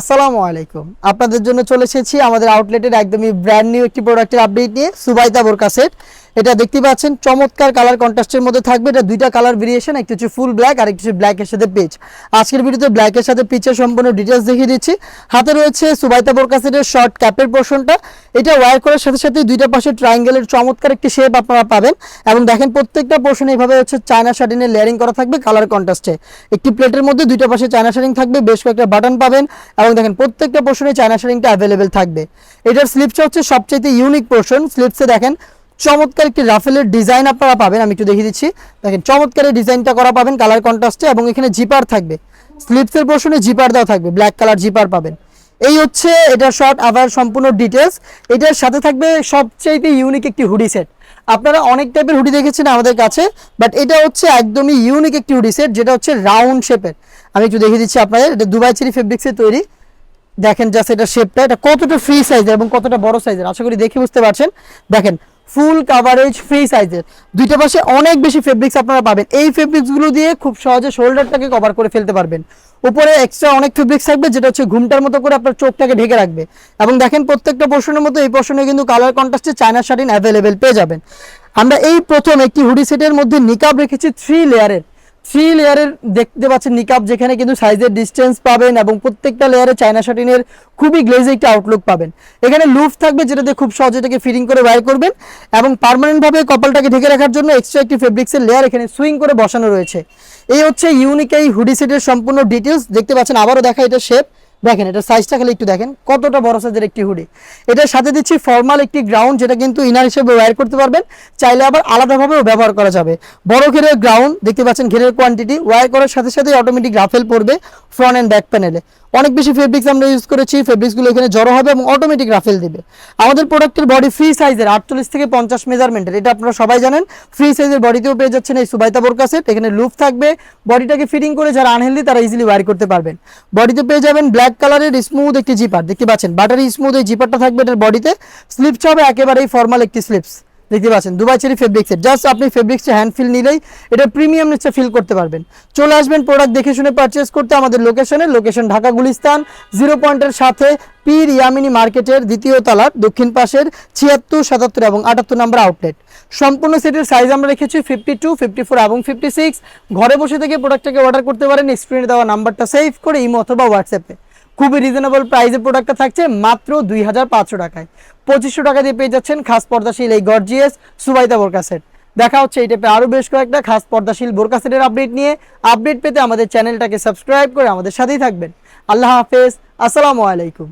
আসসালামু আলাইকুম। আপনাদের জন্য চলে এসেছি আমাদের আউটলেটের একদমই ব্র্যান্ড নিউ একটি প্রোডাক্টের আপডেট নিয়ে, সুবাইতা বোরকা সেট এটা দেখতে পাচ্ছেন, চমৎকার কালার কন্ট্রাস্টের মধ্যে থাকবে। এটা দুইটা কালার ভেরিয়েশন একটা হচ্ছে ফুল ব্ল্যাক আর একটা হচ্ছে ব্ল্যাকের সাথে পেজ আজকের ভিডিওতে ব্ল্যাকের সাথে পিচের সম্পূর্ণ ডিটেলস দেখিয়ে দিচ্ছি। হাতে রয়েছে সুবাইতা বোরকা সেটের শর্ট ক্যাপের পোর্শনটা এটা ওয়্যার করার সাথে সাথে দুইটা পাশে ট্রায়াঙ্গেলের চমৎকার একটি শেপ আপনারা পাবেন। এবং দেখেন, প্রত্যেকটা পোর্শন এইভাবে হচ্ছে চায়না শার্টিনের লেয়ারিং করা থাকবে কালার কন্ট্রাস্টে একটি প্লেটের মধ্যে দুইটা পাশে চায়না শার্টিং থাকবে, বেশ কয়েকটা বাটন পাবেন। এবং দেখেন, প্রত্যেকটা পোর্শনে চায়না শারিংটা অ্যাভেলেবেল থাকবে। এটার স্লিপসটা হচ্ছে সবচেয়ে ইউনিক পোর্শন স্লিপসে দেখেন, চমৎকার একটি রাফেলের ডিজাইন আপনারা পাবেন, আমি একটু দেখিয়ে দিচ্ছি। দেখেন, চমৎকার ডিজাইনটা করা পাবেন কালার কন্ট্রাস্টে এবং এখানে জিপার থাকবে। স্লিপসের পোর্শনে জিপার দেওয়া থাকবে ব্ল্যাক কালার জিপার পাবেন। এই হচ্ছে এটা শর্ট আবার সম্পূর্ণ ডিটেলস এটার সাথে থাকবে সবচেয়ে ইউনিক একটি হুডি সেট আপনারা অনেক টাইপের হুডি দেখেছেন আমাদের কাছে বাট এটা হচ্ছে একদমই ইউনিক একটি হুডি সেট যেটা হচ্ছে রাউন্ড শেপের আমি একটু দেখিয়ে দিচ্ছি আপনাদের, এটা দুবাই চেরি ফেব্রিক্সের তৈরি। দেখেন জাস্ট এটা শেপটা এটা কতটা ফ্রি সাইজের এবং কতটা বড় সাইজের আশা করি দেখে বুঝতে পারছেন। দেখেন ফুল কাভারেজ ফ্রি সাইজের দুইটা পাশে অনেক বেশি ফেব্রিক্স আপনারা পাবেন। এই ফেব্রিক্সগুলো দিয়ে খুব সহজে শোল্ডারটাকে কভার করে ফেলতে পারবেন। উপরে এক্সট্রা অনেক ফেব্রিক্স থাকবে, যেটা হচ্ছে ঘুমটার মতো করে আপনার চোখটাকে ঢেকে রাখবে। এবং দেখেন প্রত্যেকটা পোর্শনের মতো এই পোর্শনে কিন্তু কালার কন্ট্রাস্টে চায়না শাড়ি অ্যাভেলেবেল পেয়ে যাবেন। আমরা এই প্রথম একটি হুডি সেটের মধ্যে নিকাব রেখেছি থ্রি লেয়ারের থ্রি লেয়ারের দেখতে পাচ্ছেন নিকাব যেখানে কিন্তু সাইজের ডিস্টেন্স পাবেন এবং প্রত্যেকটা লেয়ারে চায়না শার্টিনের খুবই গ্লেজি একটি আউটলুক পাবেন। এখানে লুফ থাকবে যেটাতে খুব সহজে এটাকে ফিটিং করে ওয়্যার করবেন এবং পারমানেন্টভাবে কপালটাকে ঢেকে রাখার জন্য এক্সট্রা একটি ফেব্রিক্সের লেয়ার এখানে সুইং করে বসানো রয়েছে। এই হচ্ছে ইউনিক এই হুডি সেটের সম্পূর্ণ ডিটেলস দেখতে পাচ্ছেন, আবারও দেখা এটা শেপ দেখেন, এটা সাইজটা খালি একটু দেখেন, কতটা বড় সাইজের একটি হুডি এটার সাথে দিচ্ছি ফর্মাল একটি গ্রাউন্ড যেটা কিন্তু ইনার হিসেবে ওয়্যার করতে পারবেন। চাইলে আবার আলাদাভাবেও ব্যবহার করা যাবে। বড় ঘেরের গ্রাউন্ড দেখতে পাচ্ছেন ঘেরের কোয়ান্টিটি ওয়্যার করার সাথে সাথে অটোমেটিক রাফেল পড়বে ফ্রন্ট অ্যান্ড ব্যাক প্যানেলে অনেক বেশি ফেব্রিক্স আমরা ইউজ করেছি ফেব্রিক্সগুলো এখানে জড়ো হবে এবং অটোমেটিক রাফেল দিবে। আমাদের প্রোডাক্টের বডি ফ্রি সাইজের আটচল্লিশ থেকে পঞ্চাশ মেজারমেন্টের এটা আপনারা সবাই জানেন ফ্রি সাইজের বডিতেও পেয়ে যাচ্ছেন এই সুবাইতা বোরকা সেট এখানে লুপ থাকবে বডিটাকে ফিটিং করে যারা আনহেলদি তারা ইজিলি ওয়ার করতে পারবেন। বডিতে পেয়ে যাবেন ব্ল্যাক কালারের স্মুথ একটি জিপার দেখতে পাচ্ছেন? বাটারি স্মুথ এই জিপারটা থাকবে এটার বডিতে স্লিপস হবে একেবারেই ফর্মাল একটি স্লিপস দেখতে পাচ্ছেন, দুবাই চেরি ফেব্রিক্সের জাস্ট আপনি ফেব্রিক্সে হ্যান্ড ফিল নিলেই এটা প্রিমিয়াম নিচ্ছে ফিল করতে পারবেন। চলে আসবেন প্রোডাক্ট দেখে শুনে পারচেস করতে আমাদের লোকেশনে লোকেশন ঢাকা গুলিস্তান জিরো পয়েন্টের সাথে পীর ইয়ামিনী মার্কেটের দ্বিতীয় তলার দক্ষিণ পাশের ছিয়াত্তর, সাতাত্তর এবং আটাত্তর নম্বর আউটলেট সম্পূর্ণ সেটের সাইজ আমরা রেখেছি ফিফটি টু ফিফটি ফোর এবং ফিফটি সিক্স ঘরে বসে থেকে প্রোডাক্টটাকে অর্ডার করতে পারেন স্ক্রিনে দেওয়া নাম্বারটা সেভ করে ইমো অথবা হোয়াটসঅ্যাপে খুবই রিজনেবল প্রাইসে প্রোডাক্টটা থাকছে মাত্র দুই হাজার পাঁচশো টাকায়। পঁচিশশো টাকা দিয়ে পেয়ে যাচ্ছেন খাস পর্দাশীল এই গর্জিয়াস সুবাইতা বোরকা সেট দেখা হচ্ছে এই টাইপে আরও বেশ কয়েকটা খাস পর্দাশীল বোরকা সেটের আপডেট নিয়ে। আপডেট পেতে আমাদের চ্যানেলটাকে সাবস্ক্রাইব করে আমাদের সাথেই থাকবেন। আল্লাহ হাফেজ, আসসালামু আলাইকুম।